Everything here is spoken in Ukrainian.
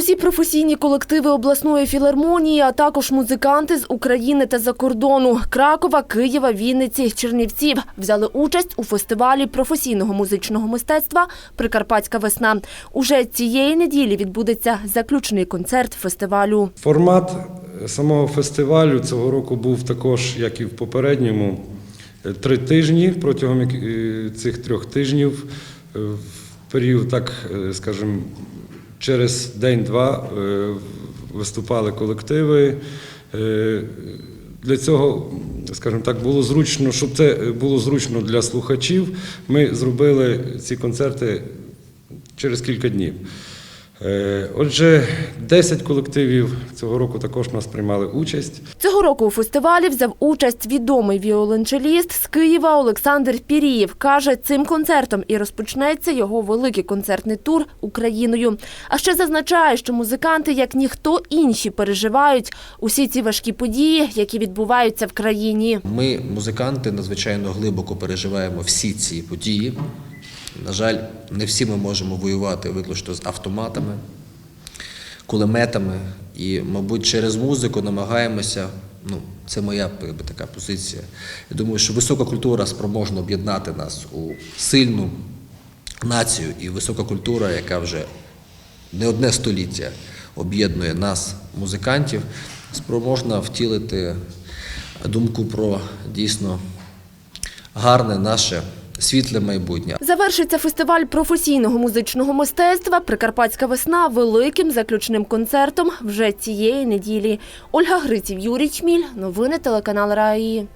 Усі професійні колективи обласної філармонії, а також музиканти з України та за кордону Кракова, Києва, Вінниці, Чернівців взяли участь у фестивалі професійного музичного мистецтва Прикарпатська весна. Уже цієї неділі відбудеться заключний концерт фестивалю. Формат самого фестивалю цього року був також, як і в попередньому, е, три тижні. Протягом е, цих трьох тижнів, е, в період, так е, скажімо, через день-два е, виступали колективи. Е, Для цього, скажімо так, було зручно, щоб це було зручно для слухачів. Ми зробили ці концерти через кілька днів. Е, Отже, 10 колективів цього року також у нас приймали участь. Цього року у фестивалі взяв участь відомий віолончеліст з Києва Олександр Пірієв. Каже, цим концертом і розпочнеться його великий концертний тур Україною. А ще зазначає, що музиканти, як ніхто інші, переживають усі ці важкі події, які відбуваються в країні. Ми, музиканти, надзвичайно глибоко переживаємо всі ці події. На жаль, не всі ми можемо воювати виключно з автоматами, кулеметами. І, мабуть, через музику намагаємося. Ну, це моя якби, така позиція. Я думаю, що висока культура спроможна об'єднати нас у сильну націю і висока культура, яка вже не одне століття об'єднує нас, музикантів, спроможна втілити думку про дійсно гарне наше світле майбутнє. Завершиться фестиваль професійного музичного мистецтва Прикарпатська весна великим заключним концертом вже цієї неділі. Ольга Гриців, Юрій Чміль. Новини телеканал Раї.